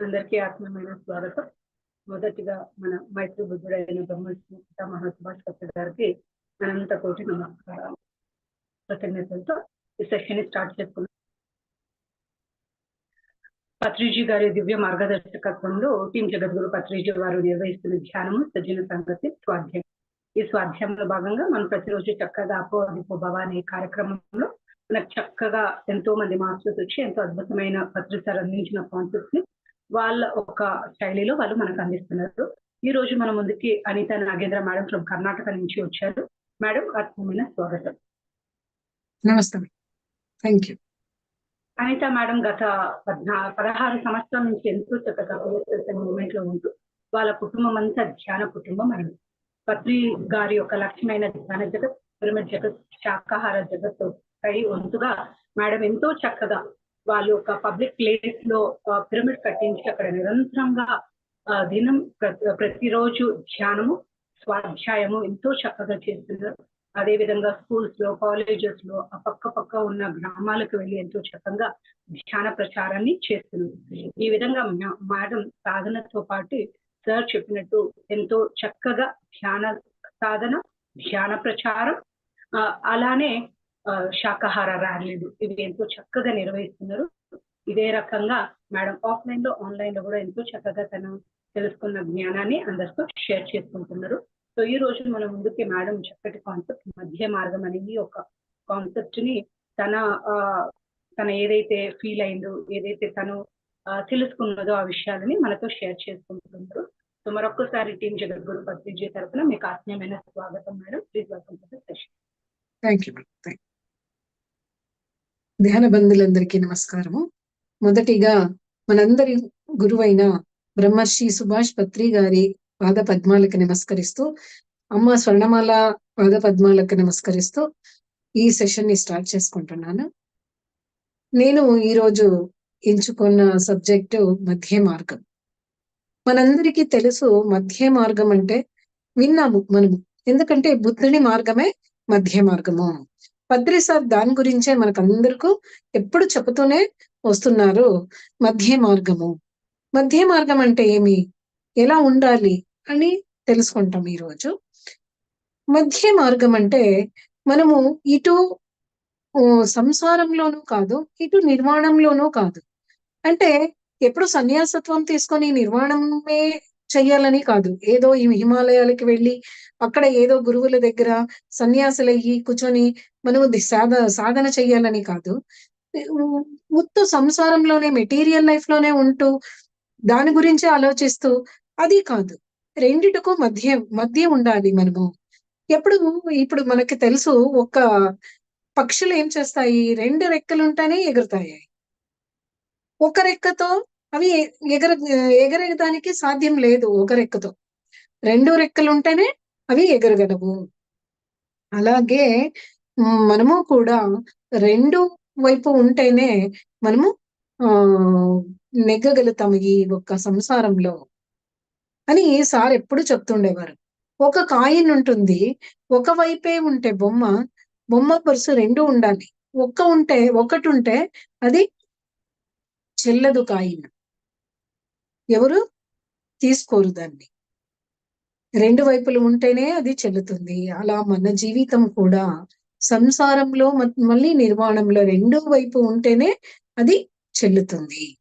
అందరికీ ఆత్మీయమైన స్వాగతం. మొదటిగా మన మైత్రి బుద్ధుడైన బ్రహ్మశ్రీ మహాసుభాష్ సుభాష్ కప్పు గారికి అనంత కోటి నమస్కారాలు. కృతజ్ఞతలతో ఈ సెషన్ స్టార్ట్ చేసుకున్నాం పత్రిజీ గారి దివ్య మార్గదర్శకత్వంలో టీం జగద్గురు పత్రిజీ వారు నిర్వహిస్తున్న ధ్యానము సజ్జన సంగతి స్వాధ్యాయం. ఈ స్వాధ్యాయంలో భాగంగా మనం ప్రతిరోజు చక్కగా అపో అదిపో భవ అనే కార్యక్రమంలో మనకు చక్కగా ఎంతో మంది మాస్టర్స్ వచ్చి ఎంతో అద్భుతమైన పత్రికలు అందించిన కాన్సెప్ట్ని వాళ్ళ ఒక శైలిలో వాళ్ళు మనకు అందిస్తున్నారు. ఈ రోజు మన ముందుకి అనిత నాగేంద్ర మేడం ఫ్రమ్ కర్ణాటక నుంచి వచ్చారు. మేడం ఆత్మీయమైన స్వాగతం. నమస్తే. థ్యాంక్ యూ అనిత మేడం గత పద్నా పదహారు సంవత్సరాల నుంచి ఎంతో చక్కగా మూమెంట్లో ఉంటూ వాళ్ళ కుటుంబం అంతా ధ్యాన కుటుంబం అని పత్రి గారి యొక్క లక్ష్యమైన ధ్యాన జగత్ పిరమిడ్ జగత్ శాకాహార జగత్ పై వంతుగా మేడం ఎంతో చక్కగా వాళ్ళు ఒక పబ్లిక్ ప్లేస్లో పిరమిడ్ కట్టించి అక్కడ నిరంతరంగా దినం ప్రతిరోజు ధ్యానము స్వాధ్యాయము ఎంతో చక్కగా చేస్తున్నారు. అదే విధంగా స్కూల్స్లో కాలేజెస్లో ఆ పక్క పక్క ఉన్న గ్రామాలకు వెళ్ళి ఎంతో చక్కగా ధ్యాన ప్రచారాన్ని చేస్తున్నారు. ఈ విధంగా మ్యా- మేడం సాధనతో పాటు సార్ చెప్పినట్టు ఎంతో చక్కగా ధ్యాన సాధన ధ్యాన ప్రచారం ఆ, అలానే శాకాహార ర్యాలీలు ఇవి ఎంతో చక్కగా నిర్వహిస్తున్నారు. ఇదే రకంగా మేడం ఆఫ్లైన్లో ఆన్లైన్లో కూడా ఎంతో చక్కగా తను తెలుసుకున్న జ్ఞానాన్ని అందరితో షేర్ చేసుకుంటున్నారు. సో ఈ రోజు మన ముందుకి మేడం చక్కటి కాన్సెప్ట్ మధ్య మార్గం అనేది ఒక కాన్సెప్ట్ని తన ఆ, తన ఏదైతే ఫీల్ అయిందో ఏదైతే తను తెలుసుకున్నదో ఆ విషయాలని మనతో షేర్ చేసుకుంటున్నారు. సో మరొకసారి టీం జగద్గురు పత్రిజీ తరఫున మీకు ఆత్మీయమైన స్వాగతం madam. Please welcome to the session thank you thank ధ్యాన బంధులందరికీ నమస్కారము. మొదటిగా మనందరి గురువైన బ్రహ్మర్షి సుభాష్ పత్రి గారి పాద పద్మాలకు నమస్కరిస్తూ అమ్మ స్వర్ణమాల పాద పద్మాలకు నమస్కరిస్తూ ఈ సెషన్ని స్టార్ట్ చేసుకుంటున్నాను. నేను ఈరోజు ఎంచుకున్న సబ్జెక్టు మధ్య మార్గం. మనందరికీ తెలుసు మధ్య మార్గం అంటే విన్నాము మనము. ఎందుకంటే బుద్ధుని మార్గమే మధ్య మార్గము. పద్రి సార్ దాని గురించే మనకందరికీ ఎప్పుడు చెబుతూనే వస్తున్నారు. మధ్య మార్గము. మధ్య మార్గం అంటే ఏమి? ఎలా ఉండాలి అని తెలుసుకుంటాం ఈరోజు. మధ్య మార్గం అంటే మనము ఇటు సంసారంలోనూ కాదు ఇటు నిర్మాణంలోనూ కాదు. అంటే ఎప్పుడు సన్యాసత్వం తీసుకొని నిర్మాణమే చెయ్యాలని కాదు. ఏదో ఈ హిమాలయాలకి వెళ్ళి అక్కడ ఏదో గురువుల దగ్గర సన్యాసులయ్యి కూర్చొని మనము సాధ సాధన చెయ్యాలని కాదు. ఉత్తు సంసారంలోనే మెటీరియల్ లైఫ్లోనే ఉంటూ దాని గురించి ఆలోచిస్తూ అది కాదు. రెండిటికు మధ్య మధ్య ఉండాలి మనము. ఎప్పుడు ఇప్పుడు మనకి తెలుసు ఒక పక్షులు ఏం చేస్తాయి? రెండు రెక్కలుంటేనే ఎగురుతాయి. ఒక రెక్కతో అవి ఎగర ఎగరగడానికి సాధ్యం లేదు ఒక రెక్కతో రెండు రెక్కలు ఉంటేనే అవి ఎగరగలవు. అలాగే మనము కూడా రెండు వైపు ఉంటేనే మనము ఆ నెగ్గగలుగుతాం ఈ ఒక్క సంసారంలో అని సార్ ఎప్పుడు చెప్తుండేవారు. ఒక కాయిన్ ఉంటుంది ఒక వైపే ఉంటే బొమ్మ బొమ్మ పరుసు రెండు ఉండాలి. ఒక్క ఉంటే ఒకటి ఉంటే అది చెల్లదు కాయిన్. ఎవరు? తీసుకోరు దాన్ని. రెండు వైపులు ఉంటేనే అది చెల్లుతుంది. అలా మన జీవితం కూడా సంసారంలో మళ్ళీ నిర్మాణంలో రెండో వైపు ఉంటేనే అది చెల్లుతుంది.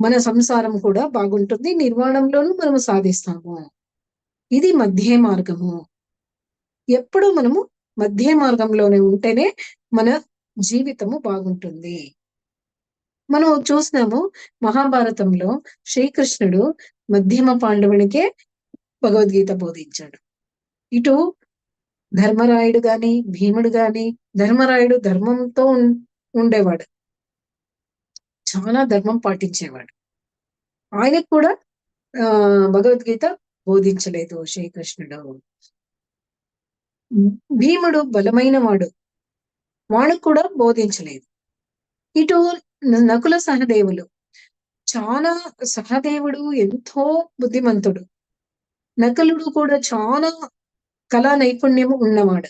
మన సంసారం కూడా బాగుంటుంది. నిర్మాణంలోనూ మనము సాధిస్తాము. ఇది మధ్య మార్గము. ఎప్పుడు మనము మధ్య మార్గంలోనే ఉంటేనే మన జీవితము బాగుంటుంది. మనం చూసినాము మహాభారతంలో శ్రీకృష్ణుడు మధ్యమ పాండవునికే భగవద్గీత బోధించాడు. ఇటు ధర్మరాయుడు గాని భీముడు గాని ధర్మరాయుడు ధర్మంతో ఉం- ఉండేవాడు. చాలా ధర్మం పాటించేవాడు. ఆయనకు కూడా ఆ భగవద్గీత బోధించలేదు శ్రీకృష్ణుడు. భీముడు బలమైన వాడు. వాడు కూడా బోధించలేదు. ఇటు నకుల సహదేవులు. చాలా సహదేవుడు ఎంతో బుద్ధిమంతుడు. నకులుడు కూడా చాలా కళా నైపుణ్యం ఉన్నవాడు.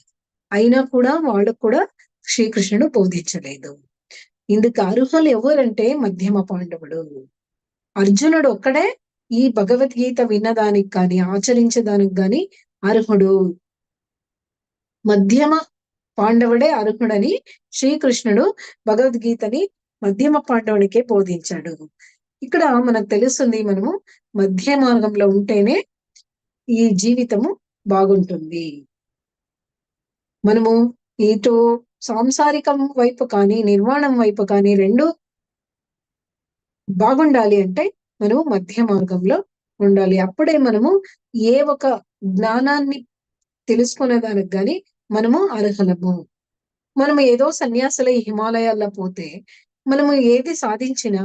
అయినా కూడా వాడు కూడా శ్రీకృష్ణుడు బోధించలేదు. ఇందుకు అర్హులు ఎవరంటే మధ్యమ పాండవుడు అర్జునుడు ఒక్కడే ఈ భగవద్గీత విన్నదానికి కానీ ఆచరించడానికి కానీ అర్హుడు. మధ్యమ పాండవుడే అర్హుడని శ్రీకృష్ణుడు భగవద్గీతని మధ్యమ పాండవునికే బోధించాడు. ఇక్కడ మనకు తెలుస్తుంది మనము మధ్య మార్గంలో ఉంటేనే ఈ జీవితము బాగుంటుంది. మనము ఇటు సాంసారికం వైపు కానీ నిర్మాణం వైపు కానీ రెండు బాగుండాలి అంటే మనము మధ్య మార్గంలో ఉండాలి. అప్పుడే మనము ఏ ఒక జ్ఞానాన్ని తెలుసుకునే దానికి కానీ మనము అర్హలము. మనము ఏదో సన్యాసుల ఈ హిమాలయాల్లో పోతే మనము ఏది సాధించినా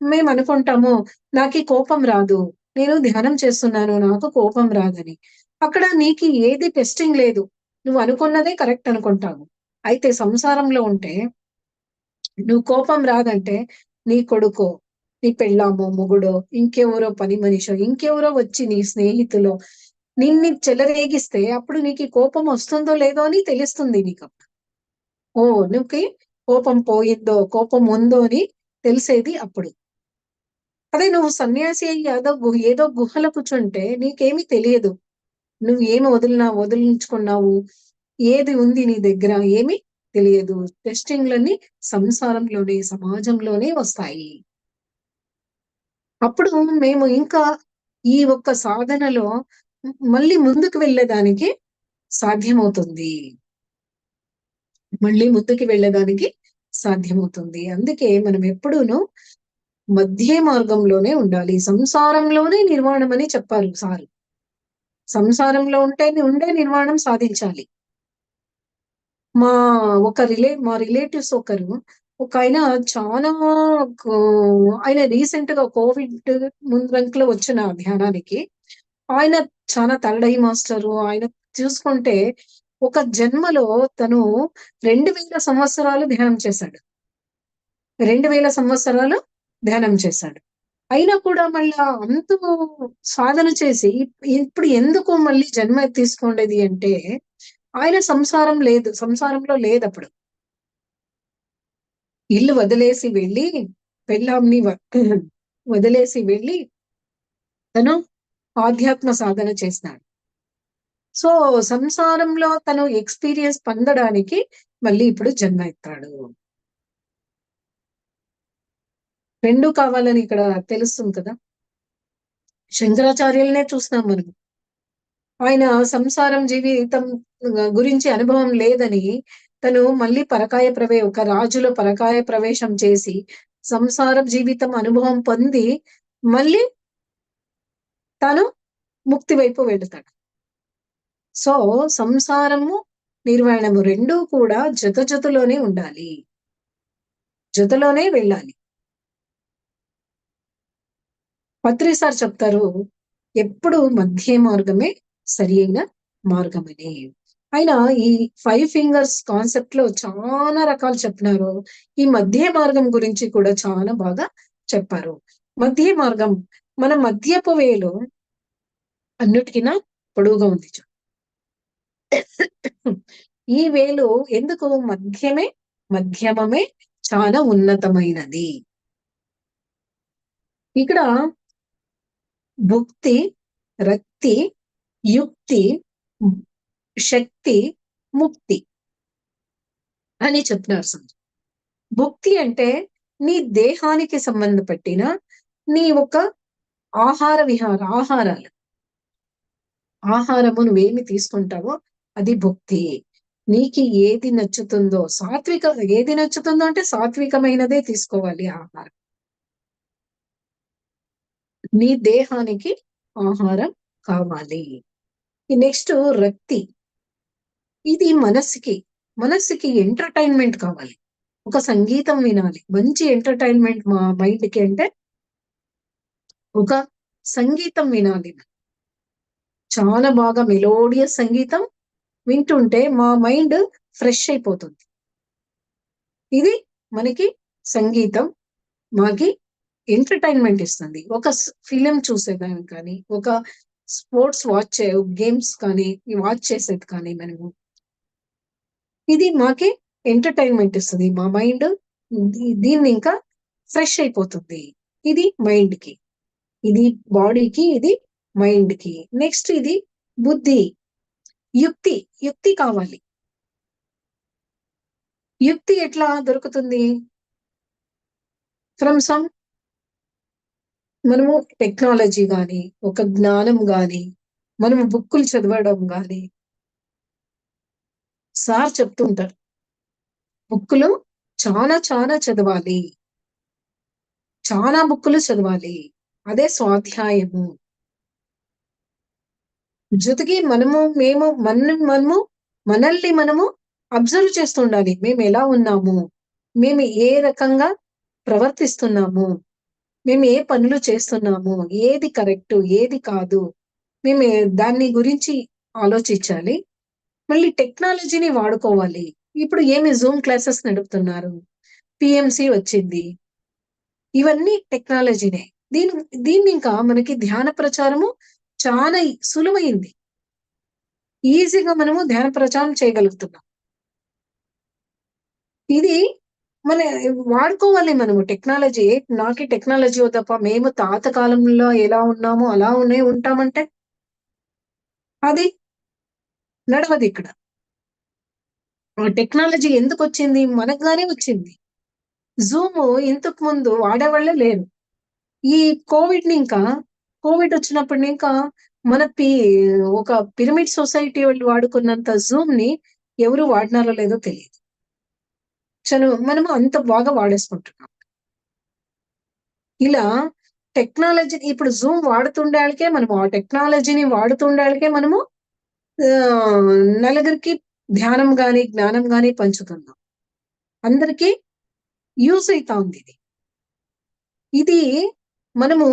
మేము అనుకుంటాము నాకు ఈ కోపం రాదు నేను ధ్యానం చేస్తున్నాను నాకు కోపం రాదని. అక్కడ నీకు ఏది టెస్టింగ్ లేదు. నువ్వు అనుకున్నదే కరెక్ట్ అనుకుంటావు. అయితే సంసారంలో ఉంటే నువ్వు కోపం రాదంటే నీ కొడుకో నీ పెళ్ళామో మొగుడో ఇంకెవరో పని మనిషో ఇంకెవరో వచ్చి నీ స్నేహితులో నిన్ను చెలరేగిస్తే అప్పుడు నీకు కోపం వస్తుందో లేదో అని తెలుస్తుంది నీకు. ఓ నువ్వుకి కోపం పోయిందో కోపం ఉందో అని తెలిసేది అప్పుడు. అదే నువ్వు సన్యాసి అయ్యి ఏదో గుహ ఏదో గుహలో కూర్చుంటే నీకేమీ తెలియదు. నువ్వు ఏమి వదిలినా వదిలించుకున్నావు? ఏది ఉంది నీ దగ్గర? ఏమి తెలియదు. టెస్టింగ్లన్నీ సంసారంలోనే సమాజంలోనే వస్తాయి. అప్పుడు మేము ఇంకా ఈ ఒక్క సాధనలో మళ్ళీ ముందుకు వెళ్ళేదానికి సాధ్యమవుతుంది. మళ్ళీ ముందుకు వెళ్ళేదానికి సాధ్యమవుతుంది. అందుకే మనం ఎప్పుడూను మధ్య మార్గంలోనే ఉండాలి. సంసారంలోనే నిర్వాణం అని చెప్పారు సారు. సంసారంలో ఉంటే ఉండే నిర్వాణం సాధించాలి. మా ఒక రిలే మా రిలేటివ్స్ ఒకరు ఒక ఆయన చాలా ఆయన రీసెంట్గా కోవిడ్ ముందంకలో వచ్చిన ధ్యానానికి ఆయన చాలా తలడై మాస్టరు. ఆయన చూసుకుంటే ఒక జన్మలో తను రెండు వేల సంవత్సరాలు ధ్యానం చేశాడు. రెండు వేల సంవత్సరాలు ధ్యానం చేశాడు. అయినా కూడా మళ్ళీ అంత సాధన చేసి ఇప్పుడు ఎందుకు మళ్ళీ జన్మ తీసుకోండేది అంటే ఆయన సంసారం లేదు సంసారంలో లేదు అప్పుడు. ఇల్లు వదిలేసి వెళ్ళి పెళ్ళాంని వదిలేసి వెళ్ళి తను ఆధ్యాత్మ సాధన చేసినాడు సో సంసారంలో తను ఎక్స్పీరియన్స్ పొందడానికి మళ్ళీ ఇప్పుడు జన్మ ఎత్తాడు రెండు కావాలని ఇక్కడ తెలుస్తుంది కదా. శంకరాచార్యులనే చూస్తున్నాం మనం. ఆయన సంసారం జీవితం గురించి అనుభవం లేదని తను మళ్ళీ పరకాయ ప్రవే ఒక రాజులో పరకాయ ప్రవేశం చేసి సంసార జీవితం అనుభవం పొంది మళ్ళీ తను ముక్తి వైపు వెళుతాడు. సో సంసారము నిర్వహణము రెండూ కూడా జత జతలోనే ఉండాలి. జతలోనే వెళ్ళాలి. పత్రి సార్ చెప్తారు ఎప్పుడు మధ్య మార్గమే సరి అయిన మార్గమని. ఆయన ఈ ఫైవ్ ఫింగర్స్ కాన్సెప్ట్లో చాలా రకాలు చెప్పినారు. ఈ మధ్య మార్గం గురించి కూడా చాలా బాగా చెప్పారు. మధ్య మార్గం మన మధ్యపు వేలు అన్నిటికినా పొడవుగా ఉంది ఈ వేలు ఎందుకు మధ్యమే మధ్యమమే చాలా ఉన్నతమైనది. ఇక్కడ భుక్తి రక్తి యుక్తి శక్తి ముక్తి అని చెప్తున్నారు సంజయ్ భుక్తి అంటే నీ దేహానికి సంబంధపట్టిన నీ ఒక ఆహార విహార ఆహారాలు. ఆహారము నువ్వేమి తీసుకుంటావో అది భుక్తి. నీకు ఏది నచ్చుతుందో సాత్విక ఏది నచ్చుతుందో అంటే సాత్వికమైనదే తీసుకోవాలి ఆహారం. నీ దేహానికి ఆహారం కావాలి. నెక్స్ట్ రక్తి. ఇది మనస్సుకి మనస్సుకి ఎంటర్టైన్మెంట్ కావాలి. ఒక సంగీతం వినాలి. మంచి ఎంటర్టైన్మెంట్ మా మైండ్కి అంటే ఒక సంగీతం వినాలి. చాలా బాగా మెలోడియస్ సంగీతం వింటుంటే మా మైండ్ ఫ్రెష్ అయిపోతుంది. ఇది మనకి సంగీతం మాకి ఎంటర్టైన్మెంట్ ఇస్తుంది. ఒక ఫిలిం చూసేదానికి కానీ ఒక స్పోర్ట్స్ వాచ్ చే గేమ్స్ కానీ వాచ్ చేసేది కానీ మనము. ఇది మాకి ఎంటర్టైన్మెంట్ ఇస్తుంది. మా మైండ్ దీన్ని ఇంకా ఫ్రెష్ అయిపోతుంది. ఇది మైండ్కి ఇది బాడీకి ఇది మైండ్కి నెక్స్ట్ ఇది బుద్ధి. యుక్తి యుక్తి కావాలి. యుక్తి ఎట్లా దొరుకుతుంది? ఫ్రమ్ సమ్ మనము టెక్నాలజీ గాని ఒక జ్ఞానం గాని మనము బుక్కులు చదవడం గాని సార్ చెప్తుంటారు బుక్కులు చాలా చాలా చదవాలి. చాలా బుక్కులు చదవాలి. అదే స్వాధ్యాయము. జుతికి మనము మేము మన మనము మనల్ని మనము అబ్జర్వ్ చేస్తుండాలి. మేము ఎలా ఉన్నాము? మేము ఏ రకంగా ప్రవర్తిస్తున్నాము? మేము ఏ పనులు చేస్తున్నాము? ఏది కరెక్ట్ ఏది కాదు? మేము దాన్ని గురించి ఆలోచించాలి. మళ్ళీ టెక్నాలజీని వాడుకోవాలి. ఇప్పుడు ఏమి జూమ్ క్లాసెస్ నడుపుతున్నారు? పిఎంసి వచ్చింది. ఇవన్నీ టెక్నాలజీనే. దీని దీన్ని ఇంకా మనకి ధ్యాన ప్రచారము చాలా సులువైంది. ఈజీగా మనము ధ్యాన ప్రచారం చేయగలుగుతున్నాం. ఇది మన వాడుకోవాలి మనము టెక్నాలజీ. నాకి టెక్నాలజీ తప్ప మేము తాత కాలంలో ఎలా ఉన్నామో అలా ఉనే ఉంటామంటే అది నడవది ఇక్కడ. ఆ టెక్నాలజీ ఎందుకు వచ్చింది మనకుగానే వచ్చింది. జూమ్ ఇంతకు ముందు వాడేవాళ్ళే లేరు. ఈ కోవిడ్ని ఇంకా కోవిడ్ వచ్చినప్పుడు ఇంకా మన పి ఒక పిరమిడ్ సొసైటీ వాళ్ళు వాడుకున్నంత జూమ్ని ఎవరు వాడినారో లేదో తెలియదు. చను మనము అంత బాగా వాడేసుకుంటున్నాం. ఇలా టెక్నాలజీ ఇప్పుడు జూమ్ వాడుతుండాలకే మనము ఆ టెక్నాలజీని వాడుతుండాలకే మనము నలుగురికి ధ్యానం కానీ జ్ఞానం కానీ పంచుతున్నాం. అందరికీ యూజ్ అవుతా ఉంది ఇది. ఇది మనము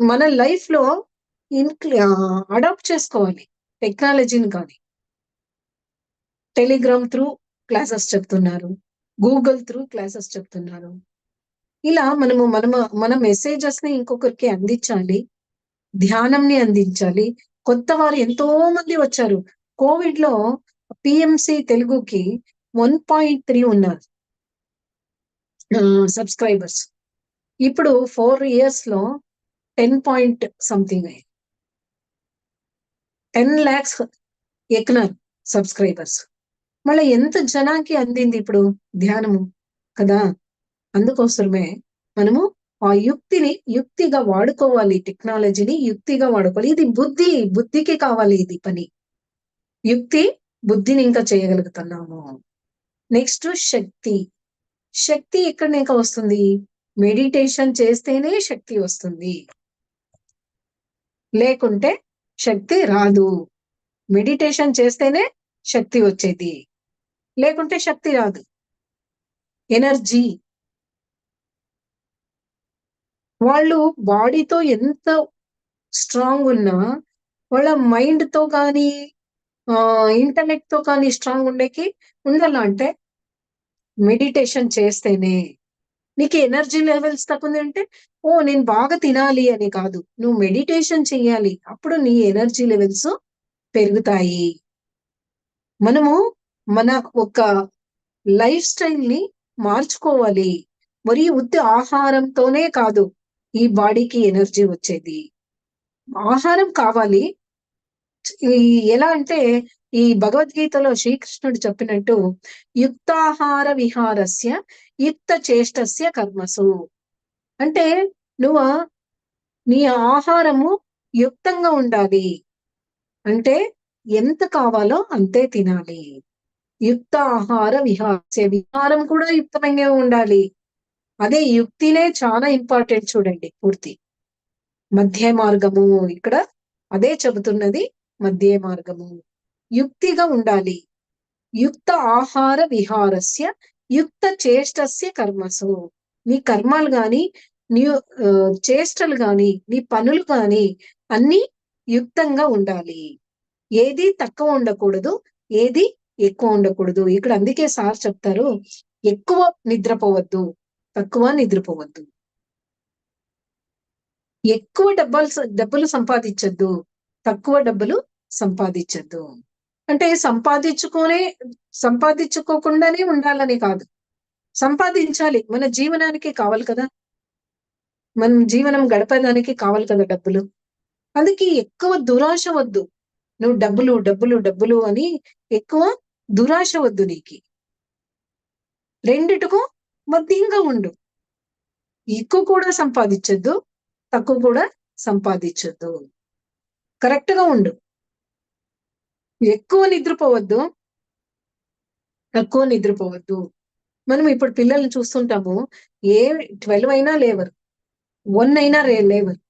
మన లైఫ్లో అడాప్ట్ చేసుకోవాలి. టెక్నాలజీని కానీ టెలిగ్రామ్ త్రూ క్లాసెస్ చెప్తున్నారు. గూగుల్ త్రూ క్లాసెస్ చెప్తున్నారు. ఇలా మనము మన మన మెసేజెస్ని ఇంకొకరికి అందించాలి. ధ్యానంని అందించాలి. కొత్త వారు ఎంతో మంది వచ్చారు. కోవిడ్లో పిఎంసి తెలుగుకి వన్ పాయింట్ త్రీ ఉన్నారు. సబ్స్క్రైబర్స్ ఇప్పుడు ఫోర్ ఇయర్స్లో టెన్ పాయింట్ సంథింగ్ అయ్యింది. టెన్ ల్యాక్స్ ఎక్కినారు సబ్స్క్రైబర్స్. మళ్ళీ ఎంత జనానికి అందింది ఇప్పుడు ధ్యానము? కదా? అందుకోసమే మనము ఆ యుక్తిని యుక్తిగా వాడుకోవాలి టెక్నాలజీని యుక్తిగా వాడుకోవాలి. ఇది బుద్ధి బుద్ధికి కావాలి ఇది పని. యుక్తి బుద్ధిని ఇంకా చేయగలుగుతున్నాము. నెక్స్ట్ శక్తి. శక్తి ఎక్కడ ఇంకా వస్తుంది? మెడిటేషన్ చేస్తేనే శక్తి వస్తుంది. లేకుంటే శక్తి రాదు. మెడిటేషన్ చేస్తేనే శక్తి వచ్చేది. లేకుంటే శక్తి రాదు. ఎనర్జీ. వాళ్ళు బాడీతో ఎంత స్ట్రాంగ్ ఉన్నా వాళ్ళ మైండ్తో కానీ ఇంటర్నెట్తో కానీ స్ట్రాంగ్ ఉండేకి ఉండాలంటే మెడిటేషన్ చేస్తేనే నీకు ఎనర్జీ లెవెల్స్ తక్కువ అంటే ఓ నేను బాగా తినాలి అని కాదు. నువ్వు మెడిటేషన్ చెయ్యాలి. అప్పుడు నీ ఎనర్జీ లెవెల్స్ పెరుగుతాయి. మనము మన ఒక లైఫ్ స్టైల్ని మార్చుకోవాలి. మరి ఉత్తి ఆహారంతోనే కాదు ఈ బాడీకి ఎనర్జీ వచ్చేది. ఆహారం కావాలి. ఎలా అంటే ఈ భగవద్గీతలో శ్రీకృష్ణుడు చెప్పినట్టు యుక్తాహార విహారస్య యుక్త చేష్టస్య కర్మసు. అంటే నువ్వు నీ ఆహారము యుక్తంగా ఉండాలి. అంటే ఎంత కావాలో అంతే తినాలి. యుక్త ఆహార విహారస్య విహారం కూడా యుక్తమైన ఉండాలి. అదే యుక్తినే చాలా ఇంపార్టెంట్ చూడండి పూర్తి. మధ్య మార్గము ఇక్కడ అదే చెబుతున్నది మధ్య మార్గము యుక్తిగా ఉండాలి. యుక్త ఆహార విహారస్య యుక్త చేష్టస్య కర్మసు. నీ కర్మాలు గాని నీ చేష్టలు గాని నీ పనులు గాని అన్ని యుక్తంగా ఉండాలి. ఏది తక్కువ ఉండకూడదు ఏది ఎక్కువ ఉండకూడదు. ఇక్కడ అందుకే సార్ చెప్తారు ఎక్కువ నిద్రపోవద్దు తక్కువ నిద్రపోవద్దు. ఎక్కువ డబ్బులు డబ్బులు సంపాదించద్దు తక్కువ డబ్బులు సంపాదించద్దు. అంటే సంపాదించుకునే సంపాదించుకోకుండానే ఉండాలని కాదు. సంపాదించాలి. మన జీవనానికి కావాలి కదా. మనం జీవనం గడపడానికి కావాలి కదా డబ్బులు. అందుకే ఎక్కువ దురాశ వద్దు. నువ్వు డబ్బులు డబ్బులు డబ్బులు అని ఎక్కువ దురాశ వద్దు నీకి. రెండిటికు మధ్యంగా ఉండు. ఎక్కువ కూడా సంపాదించొద్దు తక్కువ కూడా సంపాదించొద్దు. కరెక్ట్గా ఉండు. ఎక్కువ నిద్రపోవద్దు. తక్కువ నిద్రపోవద్దు. మనం ఇప్పుడు పిల్లల్ని చూస్తుంటాము. ఏ ట్వెల్వ్ అయినా లేవరు. వన్ అయినా రే లేవరు.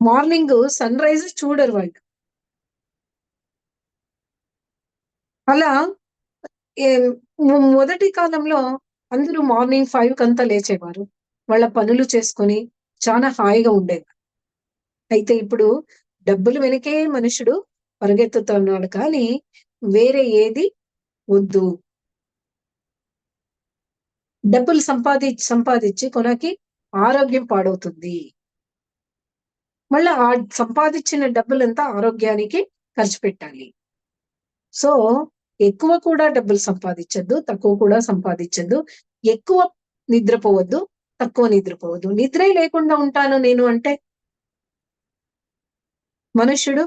మార్నింగ్ సన్ రైజ్ చూడరు వాళ్ళు. అలా మొదటి కాలంలో అందరూ మార్నింగ్ ఫైవ్ కంతా లేచేవారు. వాళ్ళ పనులు చేసుకొని చాలా హాయిగా ఉండేది అయితే ఇప్పుడు డబ్బులు వెనకే మనుషుడు పరిగెత్తుతున్నాడు కానీ వేరే ఏది వద్దు. డబ్బులు సంపాది సంపాదించి కొనకి ఆరోగ్యం పాడవుతుంది. మళ్ళీ ఆ సంపాదించిన డబ్బులంతా ఆరోగ్యానికి ఖర్చు పెట్టాలి. సో ఎక్కువ కూడా డబ్బులు సంపాదించద్దు తక్కువ కూడా సంపాదించద్దు. ఎక్కువ నిద్రపోవద్దు తక్కువ నిద్రపోవద్దు. నిద్రే లేకుండా ఉంటాను నేను అంటే మనుష్యుడు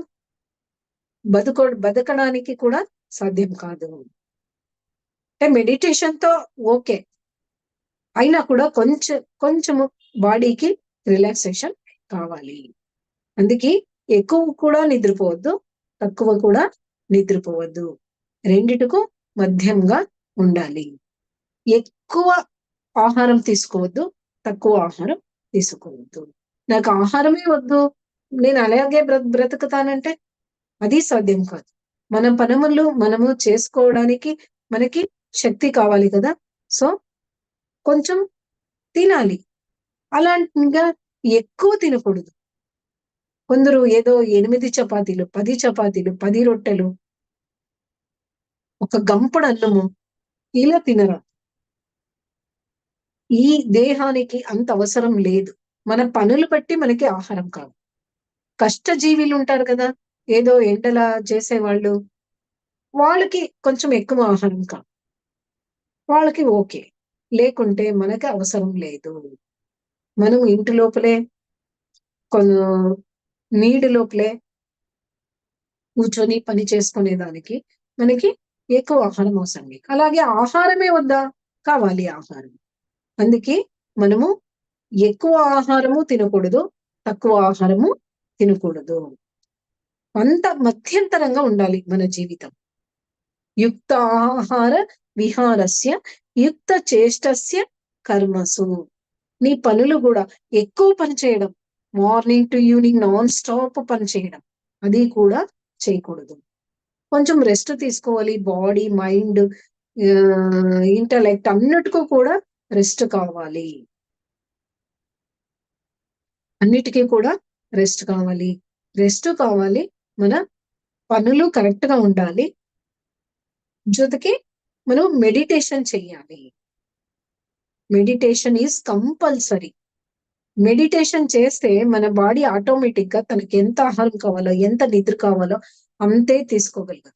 బతుకో బతకడానికి కూడా సాధ్యం కాదు. అంటే మెడిటేషన్తో ఓకే. అయినా కూడా కొంచెం కొంచెము బాడీకి రిలాక్సేషన్ కావాలి. అందుకే ఎక్కువ కూడా నిద్రపోవద్దు తక్కువ కూడా నిద్రపోవద్దు. రెండిటికు మధ్యంగా ఉండాలి. ఎక్కువ ఆహారం తీసుకోవద్దు తక్కువ ఆహారం తీసుకోవద్దు. నాకు ఆహారమే వద్దు. నేను అలాగే బ్ర బ్రతుకుతానంటే అది సాధ్యం కాదు. మన పనములు మనము చేసుకోవడానికి మనకి శక్తి కావాలి కదా. సో కొంచెం తినాలి. అలాంటిగా ఎక్కువ తినకూడదు. కొందరు ఏదో ఎనిమిది చపాతీలు పది చపాతీలు పది రొట్టెలు ఒక గంపడు అన్నము ఇలా తినరా? ఈ దేహానికి అంత అవసరం లేదు. మన పనులు బట్టి మనకి ఆహారం కాదు కష్టజీవులు ఉంటారు కదా ఏదో ఎండలా చేసేవాళ్ళు. వాళ్ళకి కొంచెం ఎక్కువ ఆహారం కా వాళ్ళకి ఓకే. లేకుంటే మనకి అవసరం లేదు. మనం ఇంటి లోపలే నీడి లోపలే కూర్చొని పని చేసుకునే దానికి మనకి ఎక్కువ ఆహారం అవసరం అలాగే ఆహారమే వద్దా? కావాలి ఆహారం. అందుకే మనము ఎక్కువ ఆహారము తినకూడదు తక్కువ ఆహారము తినకూడదు. అంత మధ్యంతరంగా ఉండాలి మన జీవితం. యుక్త ఆహార విహారస్య యుక్త చేష్టస్య కర్మసు. నీ పనులు కూడా ఎక్కువ పని చేయడం. Morning to evening non stop పని చేయడం. అది కూడా చేయకూడదు. కొంచెం రెస్ట్ తీసుకోవాలి. బాడీ మైండ్ ఇంటలెక్ట్ అన్నిటికీ కూడా రెస్ట్ కావాలి. అన్నిటికీ కూడా రెస్ట్ కావాలి. రెస్ట్ కావాలి. మన పనులు కరెక్ట్గా ఉండాలి. జొతకి మనం మెడిటేషన్ చెయ్యాలి. Meditation is compulsory. మెడిటేషన్ చేస్తే మన బాడీ ఆటోమేటిక్గా తనకి ఎంత ఆహారం కావాలో ఎంత నిద్ర కావాలో అంతే తీసుకోగలుగుతుంది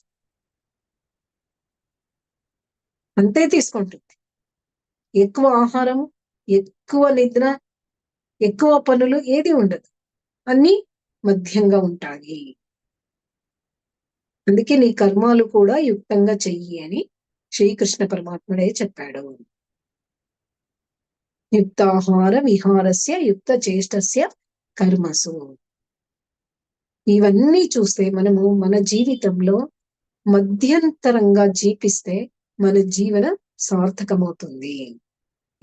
అంతే తీసుకుంటుంది. ఎక్కువ ఆహారం ఎక్కువ నిద్ర ఎక్కువ పనులు ఏది ఉండదు. అన్ని మధ్యంగా ఉంటాయి. అందుకే నీ కర్మాలు కూడా యుక్తంగా చెయ్యి అని శ్రీకృష్ణ పరమాత్ముడే చెప్పాడు. యుక్తాహార విహారస్య యుక్త చేష్టస్య కర్మసు. ఇవన్నీ చూస్తే మనము మన జీవితంలో మధ్యంతరంగా జీపిస్తే మన జీవన సార్థకమవుతుంది.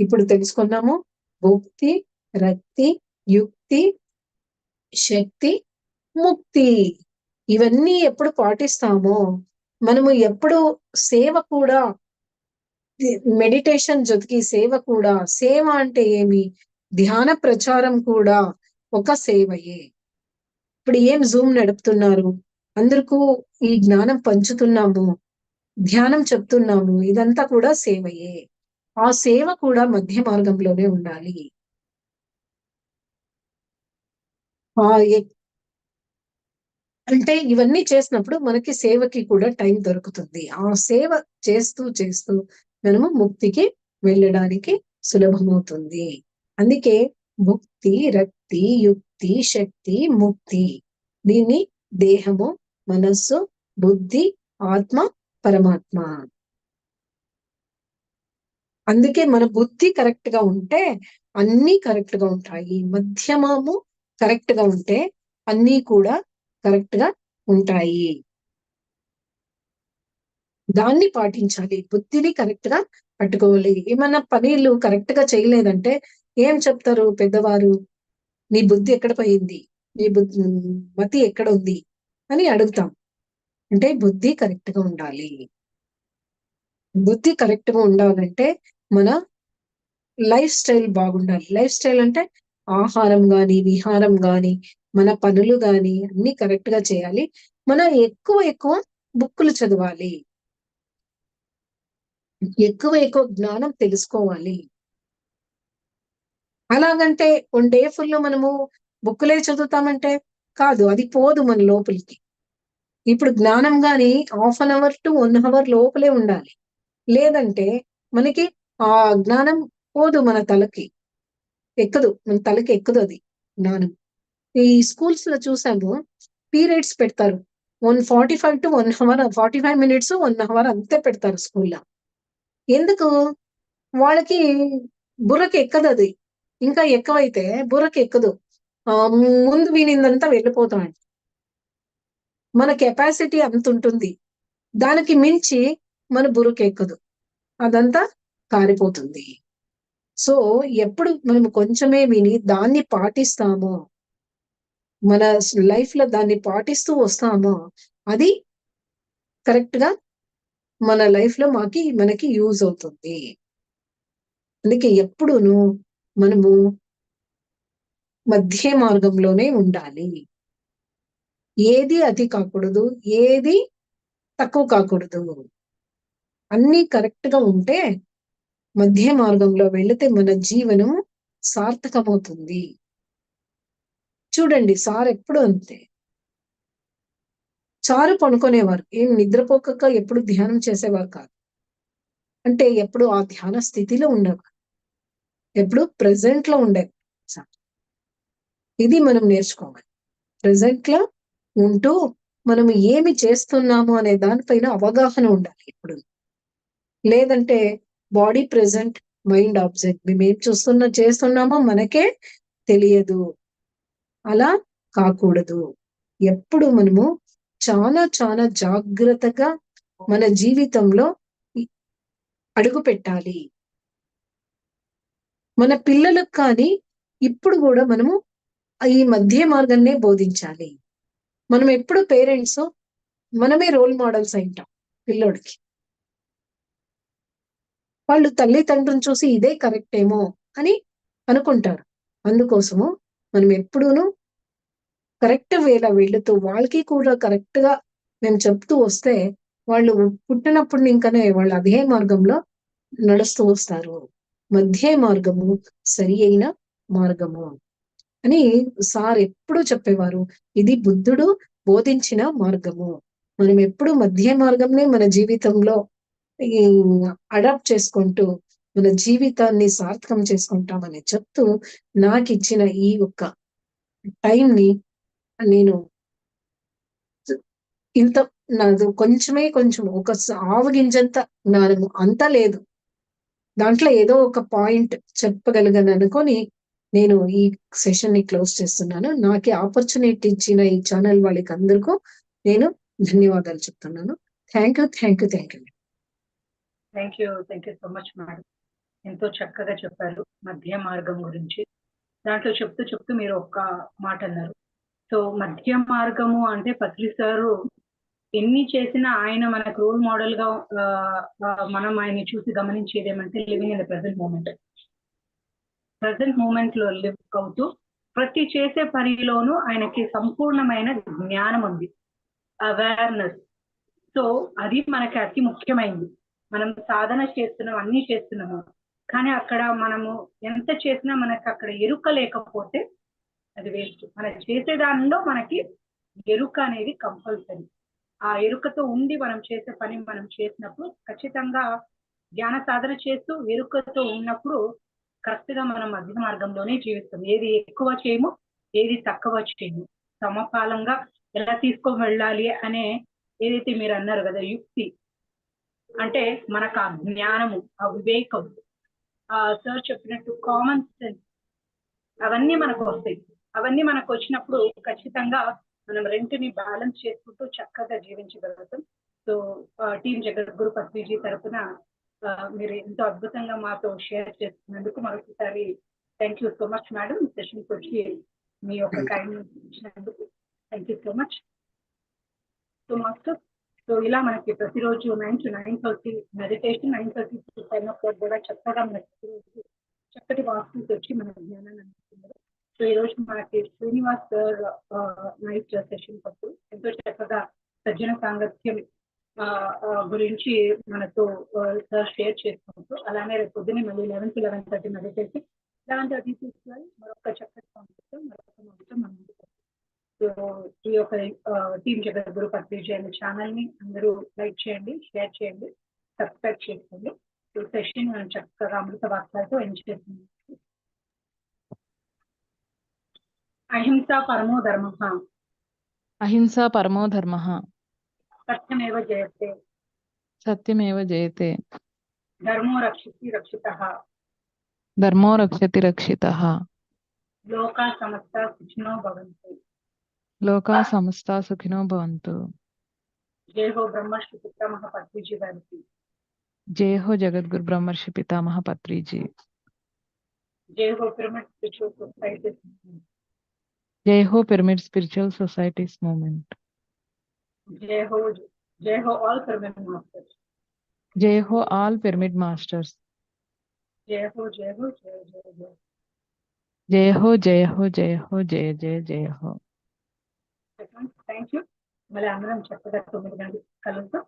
ఇప్పుడు తెలుసుకున్నాము భక్తి రక్తి యుక్తి శక్తి ముక్తి ఇవన్నీ ఎప్పుడు పాటిస్తామో మనము ఎప్పుడు సేవ కూడా మెడిటేషన్ జొతికి సేవ కూడా సేవ అంటే ఏమి? ధ్యాన ప్రచారం కూడా ఒక సేవయే. ఇప్పుడు ఏం జూమ్ నడుపుతున్నారు? అందరికూ ఈ జ్ఞానం పంచుతున్నాము ధ్యానం చెప్తున్నాము ఇదంతా కూడా సేవయే. ఆ సేవ కూడా మధ్య మార్గంలోనే ఉండాలి ఆ అంటే ఇవన్నీ చేసినప్పుడు మనకి సేవకి కూడా టైం దొరుకుతుంది. ఆ సేవ చేస్తూ చేస్తూ మనము ముక్తికి వెళ్ళడానికి సులభమవుతుంది. అందుకే భుక్తి రక్తి యుక్తి శక్తి ముక్తి దీన్ని దేహము మనస్సు బుద్ధి ఆత్మ పరమాత్మ. అందుకే మన బుద్ధి కరెక్ట్గా ఉంటే అన్ని కరెక్ట్గా ఉంటాయి. మధ్యమము కరెక్ట్గా ఉంటే అన్ని కూడా కరెక్ట్గా ఉంటాయి. దాన్ని పాటించాలి. బుద్ధిని కరెక్ట్గా పట్టుకోవాలి. ఏమన్నా పనులు కరెక్ట్గా చేయలేదంటే ఏం చెప్తారు పెద్దవారు? నీ బుద్ధి ఎక్కడ పోయింది? నీ బుద్ధి మతి ఎక్కడ ఉంది? అని అడుగుతాం. అంటే బుద్ధి కరెక్ట్గా ఉండాలి. బుద్ధి కరెక్ట్గా ఉండాలంటే మన లైఫ్ స్టైల్ బాగుండాలి. లైఫ్ స్టైల్ అంటే ఆహారం గాని విహారం గాని మన పనులు గాని అన్ని కరెక్ట్గా చేయాలి. మన ఎక్కువ ఎక్కువ బుక్కులు చదవాలి. ఎక్కువ ఎక్కువ జ్ఞానం తెలుసుకోవాలి. అలాగంటే వన్ డే ఫుల్ మనము బుక్కులే చదువుతామంటే కాదు అది పోదు మన లోపలికి. ఇప్పుడు జ్ఞానం గాని half an hour to one hour లోపలే ఉండాలి. లేదంటే మనకి ఆ జ్ఞానం పోదు మన తలకి. ఎక్కదు మన తలకి ఎక్కదు అది. జ్ఞానం ఈ స్కూల్స్లో చూసాము పీరియడ్స్ పెడతారు. One forty five to one hour forty five minutes one hour అంతే పెడతారు స్కూల్లో ఎందుకు? వాళ్ళకి బుర్రకి ఎక్కదు అది. ఇంకా ఎక్కువైతే బుర్రకి ఎక్కదు. ఆ ముందు వినిందంతా వెళ్ళిపోతాం మన కెపాసిటీ అంత ఉంటుంది. దానికి మించి మన బుర్రకి ఎక్కదు. అదంతా కారిపోతుంది. సో ఎప్పుడు మనం కొంచెమే విని దాన్ని పాటిస్తామో? మన లైఫ్లో దాన్ని పాటిస్తూ వస్తామో? అది కరెక్ట్గా మన లైఫ్లో మాకి మనకి యూజ్ అవుతుంది. అందుకే ఎప్పుడును మనము మధ్య మార్గంలోనే ఉండాలి. ఏది అతి కాకూడదు ఏది తక్కువ కాకూడదు. అన్ని కరెక్ట్గా ఉంటే మధ్య మార్గంలో వెళితే మన జీవనం సార్థకమవుతుంది. చూడండి సార్ ఎప్పుడు అంతే. చారు పనుకునేవారు. ఏం నిద్రపోక ఎప్పుడు ధ్యానం చేసేవారు కాదు. అంటే ఎప్పుడు ఆ ధ్యాన స్థితిలో ఉండేవారు. ఎప్పుడు ప్రజెంట్లో ఉండేవారు సార్. ఇది మనం నేర్చుకోవాలి. ప్రజెంట్లో ఉంటూ మనం ఏమి చేస్తున్నాము అనే దానిపైన అవగాహన ఉండాలి ఇప్పుడు లేదంటే బాడీ ప్రెసెంట్ మైండ్ ఆబ్జెక్ట్. మేము ఏం చూస్తున్నా చేస్తున్నామో మనకే తెలియదు. అలా కాకూడదు. ఎప్పుడు మనము చాలా చాలా జాగ్రత్తగా మన జీవితంలో అడుగు పెట్టాలి. మన పిల్లలకు కానీ ఇప్పుడు కూడా మనము ఈ మధ్య మార్గాన్నే బోధించాలి. మనం ఎప్పుడు పేరెంట్స్ మనమే రోల్ మోడల్స్ అయింటాం పిల్లోడికి. వాళ్ళు తల్లిదండ్రులను చూసి ఇదే కరెక్ట్ ఏమో అని అనుకుంటారు. అందుకోసము మనం ఎప్పుడూను కరెక్ట్ వేలా వెళుతూ వాళ్ళకి కూడా కరెక్ట్గా మేము చెప్తూ వస్తే వాళ్ళు పుట్టినప్పుడు ఇంకనే వాళ్ళు అదే మార్గంలో నడుస్తూ వస్తారు. మధ్య మార్గము సరి అయిన మార్గము అని సార్ ఎప్పుడు చెప్పేవారు. ఇది బుద్ధుడు బోధించిన మార్గము. మనం ఎప్పుడు మధ్య మార్గంనే మన జీవితంలో అడాప్ట్ చేసుకుంటూ మన జీవితాన్ని సార్థకం చేసుకుంటామని చెప్తూ నాకు ఇచ్చిన ఈ ఒక్క టైంని నేను ఇంత నాది కొంచెమే కొంచెం ఒక ఆవగింజంత జ్ఞానము అంత లేదు. దాంట్లో ఏదో ఒక పాయింట్ చెప్పగలిగాను అనుకొని నేను ఈ సెషన్ని క్లోజ్ చేస్తున్నాను. నాకు ఆపర్చునిటీ ఇచ్చిన ఈ ఛానల్ వాళ్ళకి అందరికీ నేను ధన్యవాదాలు చెప్తున్నాను. Thank you thank you thank you. Thank you thank you so much madam ఎంతో చక్కగా చెప్పారు మధ్య మార్గం గురించి. దాంట్లో చెప్తూ చెప్తూ మీరు ఒక్క మాట అన్నారు. సో మధ్య మార్గము అంటే పత్రి సారు ఎన్ని చేసినా ఆయన మనకు రోల్ మోడల్గా మనం ఆయన్ని చూసి గమనించేది ఏమంటే living in the present moment present మూమెంట్లో లివ్ అవుతూ ప్రతి చేసే పనిలోనూ ఆయనకి సంపూర్ణమైన జ్ఞానం ఉంది. అవేర్నెస్ సో అది మనకి అతి ముఖ్యమైనది మనం సాధన చేస్తున్నాం అన్ని చేస్తున్నాము. కానీ అక్కడ మనము ఎంత చేసినా మనకు అక్కడ ఎరుక లేకపోతే అది వేస్ట్. మనం చేసే దానిలో మనకి ఎరుక అనేది కంపల్సరీ ఆ ఎరుకతో ఉండి మనం చేసే పని మనం చేసినప్పుడు ఖచ్చితంగా జ్ఞాన సాధన చేస్తూ ఎరుకతో ఉన్నప్పుడు కరెక్ట్గా మనం మధ్య మార్గంలోనే జీవిస్తాం. ఏది ఎక్కువ చేయము ఏది తక్కువ చేయము. సమకాలంగా ఎలా తీసుకొని వెళ్ళాలి అనే ఏదైతే మీరు అన్నారు కదా యుక్తి. అంటే మనకు ఆ జ్ఞానము ఆ వివేకం ఆ సార్ చెప్పినట్టు కామన్ సెన్స్ అవన్నీ మనకు వస్తాయి. అవన్నీ మనకు వచ్చినప్పుడు ఖచ్చితంగా మనం రెంట్ని బ్యాలెన్స్ చేసుకుంటూ చక్కగా జీవించగలుగుతాం. సో టీం జగద్గురు పత్రిజీ తరఫున మీరు ఎంతో అద్భుతంగా మాతో షేర్ చేస్తున్నందుకు మరొకసారి thank you so much madam సెషన్కి వచ్చి మీ యొక్క టైం ఇచ్చినందుకు thank you so much so master so ఇలా మనకి ప్రతిరోజు nine to nine thirty meditation nine thirty to ten o'clock కూడా చక్కగా మనకి ప్రతిరోజు చక్కటి వాస్తు వచ్చి మన జ్ఞానాన్ని అందిస్తున్నారు. సో ఈ రోజు మనకి శ్రీనివాస్ సార్ నైట్ సెషన్ పట్టు ఎంతో చక్కగా సజ్జన సాంగత్యం ఆ, గురించి మనతో సార్ షేర్ చేసుకుంటూ అలానే రేపు పొద్దున్నే మళ్ళీ eleven to eleven thirty meditation. Eleven thirty తీసుకొని మరొక చక్కటి కాన్సెప్ట్ మరొక ఈ యొక్క టీమ్ జగద్గురు పత్రిజీ అనే ఛానల్ని అందరూ లైక్ చేయండి షేర్ చేయండి సబ్స్క్రైబ్ చేసుకోండి. సో సెషన్ మనం చక్కగా అమృత వాక్యాలతో ఎంజాయ్ చేస్తున్నాం. అహింస పరమో ధర్మ. అహింసా పరమో ధర్మ. సత్యమేవ జయతే. సత్యమేవ జయతే. ధర్మో రక్షితి రక్షిత. ధర్మో రక్షతి రక్షిత. లోకా సమస్త సుఖినో భవంతు. लोका समस्ता सुखिनो भवन्तु जय हो ब्रह्मर्षि पितामह पत्रीजी भवन्ति जय हो जगत गुरु ब्रह्मर्षि पितामह पत्रीजी जय हो पिरामिड स्पिरिचुअल सोसाइटीज जय हो पिरामिड स्पिरिचुअल सोसाइटीज मूवमेंट जय हो जय हो ऑल पिरामिड मास्टर्स जय हो ऑल पिरामिड मास्टर्स जय हो जय हो जय हो जय जय हो जय हो जय हो जय जय जय हो థ్యాంక్ యూ మళ్ళీ అందరం చక్కగా తొమ్మిది గంటలు కలుద్దాం.